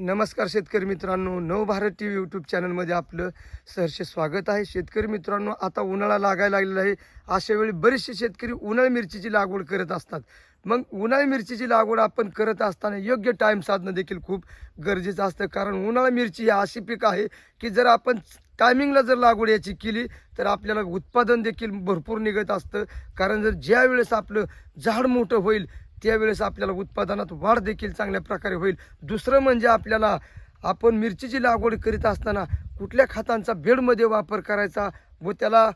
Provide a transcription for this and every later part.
नमस्कार शेतकरी मित्रांनो नवभारत टी व्ही यूट्यूब चॅनलमध्ये आपलं सहर्ष स्वागत आहे. शेतकरी मित्रांनो आता उन्हाळा लागायला लागलेला आहे. अशा वेळी बरेचसे शेतकरी उन्हाळी मिरचीची लागवड करत असतात. मग उन्हाळी मिरचीची लागवड आपण करत असताना योग्य टाईम साधणं देखील खूप गरजेचं असतं. कारण उन्हाळा मिरची ही अशी पीक आहे की जर आपण टायमिंगला जर लागवड याची केली तर आपल्याला उत्पादन देखील भरपूर निघत असतं. कारण जर ज्या वेळेस आपलं झाड मोठं होईल त्यावेळेस आपल्याला उत्पादनात वाढ देखील चांगल्या प्रकारे होईल. दुसरं म्हणजे आपल्याला आपण मिरचीची लागवड करीत असताना कुठल्या खतांचा बेडमध्ये वापर करायचा व त्याला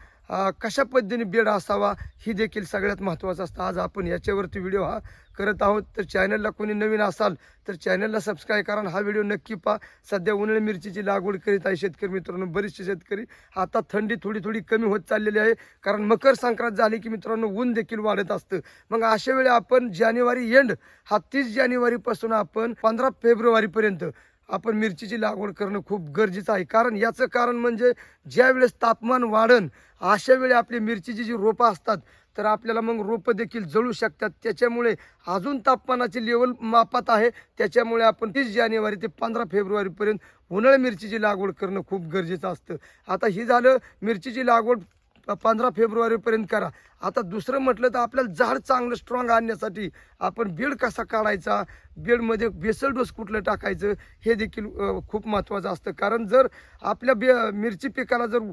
कशा पद्धतीने बेड असावा ही देखील सगळ्यात महत्त्वाचं असतं. आज आपण याच्यावरती व्हिडिओ हा करत आहोत. तर चॅनलला कोणी नवीन असाल तर चॅनलला सबस्क्राईब करा हा व्हिडिओ नक्की पहा. सध्या उन्हाळी मिरचीची लागवड करीत आहे शेतकरी मित्रांनो बरेचसे शेतकरी. आता थंडी थोडी थोडी कमी होत चाललेली आहे कारण मकर संक्रांत झाली की मित्रांनो ऊन देखील वाढत असतं. मग अशा वेळी आपण जानेवारी एंड हा तीस जानेवारीपासून आपण पंधरा फेब्रुवारीपर्यंत आपण मिरचीची लागवड करणं खूप गरजेचं आहे. कारण याचं कारण म्हणजे ज्या वेळेस तापमान वाढन अशा वेळी आपली मिरचीची जी रोपं असतात तर आपल्याला मग रोपं देखील जळू शकतात. त्याच्यामुळे अजून तापमानाची लेवल मापात आहे. त्याच्यामुळे आपण तीस जानेवारी ते पंधरा फेब्रुवारीपर्यंत उन्हाळ्या मिरचीची लागवड करणं खूप गरजेचं असतं. आता ही झालं मिरचीची लागवड पंधरा फेब्रुवारीपर्यंत करा. आता दुसरं म्हटलं तर आपल्याला झाड चांगलं स्ट्रॉंग आणण्यासाठी आपण बेड कसा काढायचा? बेडमध्ये बेसल डोस कुठलं टाकायचं? हे देखील खूप महत्त्वाचं असतं. कारण जर आपल्या बे मिरची पिकाला जर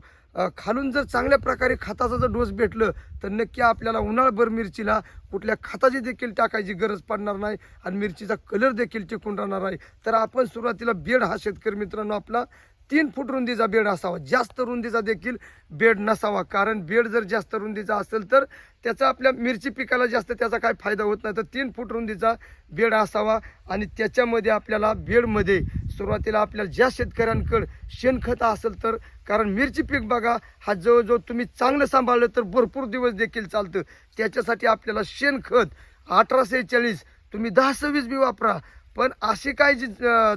खालून जर चांगल्या प्रकारे खताचा जर डोस भेटलं तर नक्की आपल्याला उन्हाळभर मिरचीला कुठल्या खताची देखील टाकायची गरज पडणार नाही आणि मिरचीचा कलर देखील टिकून राहणार आहे. तर आपण सुरुवातीला बेड हा शेतकरी मित्रांनो आपला तीन फूट रुंदीचा बेड असावा. जास्त रुंदीचा देखील बेड नसावा. कारण बेड जर जास्त रुंदीचा असेल तर त्याचा आपल्या मिरची पिकाला जास्त त्याचा काय फायदा होत नाही. तर तीन फूट रुंदीचा बेड असावा आणि त्याच्यामध्ये आपल्याला बेडमध्ये सुरुवातीला आपल्याला ज्या शेतकऱ्यांकडं शेणखत असेल तर कारण मिरची पीक बघा हा जवळजवळ तुम्ही चांगलं सांभाळलं तर भरपूर दिवस देखील चालतं. त्याच्यासाठी आपल्याला शेणखत अठराशे चाळीस तुम्ही दहा सव्वीस बी वापरा. पण अशी काही जी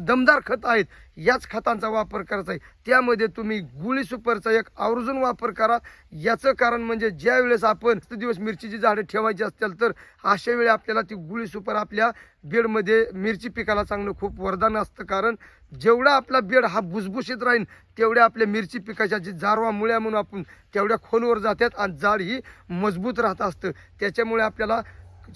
दमदार खत आहेत याच खतांचा वापर करायचा आहे. त्यामध्ये तुम्ही गुळी सुपरचा एक आवर्जून वापर करा. याचं कारण म्हणजे ज्या वेळेस आपण दिवस मिरचीची झाडं ठेवायची असतील तर अशा वेळी आपल्याला ती गुळी सुपर आपल्या बेडमध्ये मिरची पिकाला चांगलं खूप वरदान असतं. कारण जेवढा आपला बेड हा भुसभुशीत राहील तेवढ्या आपल्या मिरची पिकाच्या जी जारवा मुळ्या म्हणून आपण तेवढ्या खोलवर जातात आणि झाड ही मजबूत राहत असतं. त्याच्यामुळे आपल्याला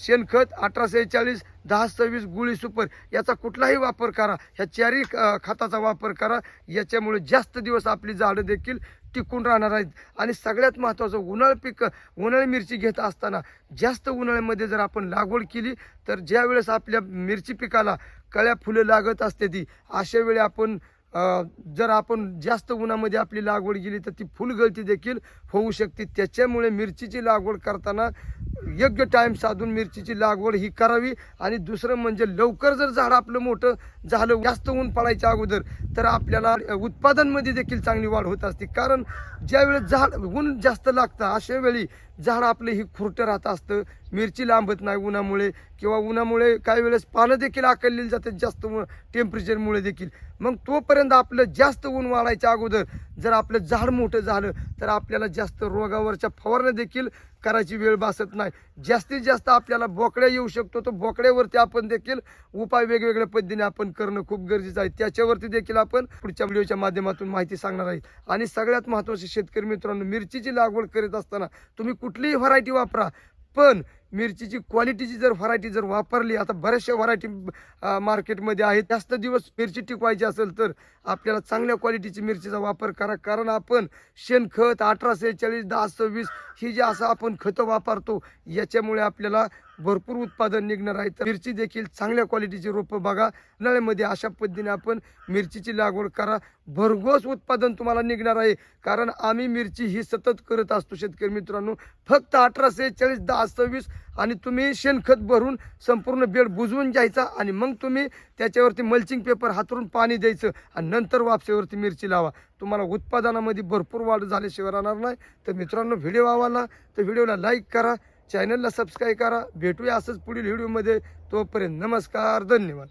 शेणखत अठराशे चाळीस दहा सव्वीस गुळी सुपर याचा कुठलाही वापर करा. ह्या चारही खताचा वापर करा. याच्यामुळे जास्त दिवस आपली झाडं देखील टिकून राहणार आहेत. आणि सगळ्यात महत्त्वाचं उन्हाळ पीक उन्हाळी मिरची घेत असताना जास्त उन्हाळ्यामध्ये जर आपण लागवड केली तर ज्या वेळेस आपल्या मिरची पिकाला कळ्या फुलं लागत असते ती अशा वेळी आपण जर आपण जास्त उन्हामध्ये आपली लागवड केली तर ती फुलगळती देखील होऊ शकते. त्याच्यामुळे मिरचीची लागवड करताना योग्य टाईम साधून मिरचीची लागवड ही करावी. आणि दुसरं म्हणजे लवकर जर झाड आपलं मोठं झालं जास्त ऊन पडायच्या अगोदर तर आपल्याला उत्पादनमध्ये देखील चांगली वाढ होत असते. कारण ज्यावेळेस झाड ऊन जास्त लागतं अशा वेळी झाड आपलं ही खुरटं राहत असतं. मिरची लांबत नाही उन्हामुळे किंवा उन्हामुळे काही वेळेस पानं देखील आकललेली जातात जास्त टेम्परेचरमुळे देखील. मग तोपर्यंत आपलं जास्त ऊन वाढायच्या अगोदर जर आपलं झाड मोठं झालं तर आपल्याला जास्त रोगावरच्या फवारण्या देखील करायची वेळ भासत नाही. जास्तीत जास्त आपल्याला बोकड्या येऊ शकतो तर बोकड्यावरती आपण देखील उपाय वेगवेगळ्या पद्धतीने आपण करणं खूप गरजेचं आहे. त्याच्यावरती देखील आपण पुढच्या व्हिडिओच्या माध्यमातून माहिती सांगणार आहे. आणि सगळ्यात महत्त्वाचे शेतकरी मित्रांनो मिरचीची लागवड करीत असताना तुम्ही कुठलीही व्हरायटी वापरा. पण मिरचीची क्वालिटीची जर व्हरायटी जर वापरली आता बऱ्याचशा व्हरायटी मार्केटमध्ये आहेत. जास्त दिवस मिरची टिकवायची असेल तर आपल्याला चांगल्या क्वालिटीची मिरचीचा वापर करा. कारण आपण शेणखत अठराशे चाळीस दहा सव्वीस ही जी असं आपण खतं वापरतो याच्यामुळे आपल्याला भरपूर उत्पादन निघणार आहे. तर मिरची देखील चांगल्या क्वालिटीची रोपं बघा. उन्हाळ्यामध्ये अशा पद्धतीने आपण मिरचीची लागवड करा. भरघोस उत्पादन तुम्हाला निघणार आहे. कारण आम्ही मिरची ही सतत करत असतो शेतकरी मित्रांनो. फक्त अठराशे चाळीस दहा सव्वीस आणि तुम्ही शेणखत भरून संपूर्ण बेड बुजवून घ्यायचा आणि मग तुम्ही त्याच्यावरती मल्चिंग पेपर हातरून पाणी द्यायचं आणि नंतर वापसेवरती मिरची लावा. तुम्हाला उत्पादनामध्ये भरपूर वाढ झाल्याशिवाय राहणार नाही. तर मित्रांनो व्हिडिओ आवडला तर व्हिडिओला लाईक करा चॅनलला सबस्क्राईब करा. भेटूया असंच पुढील व्हिडिओमध्ये तोपर्यंत नमस्कार धन्यवाद.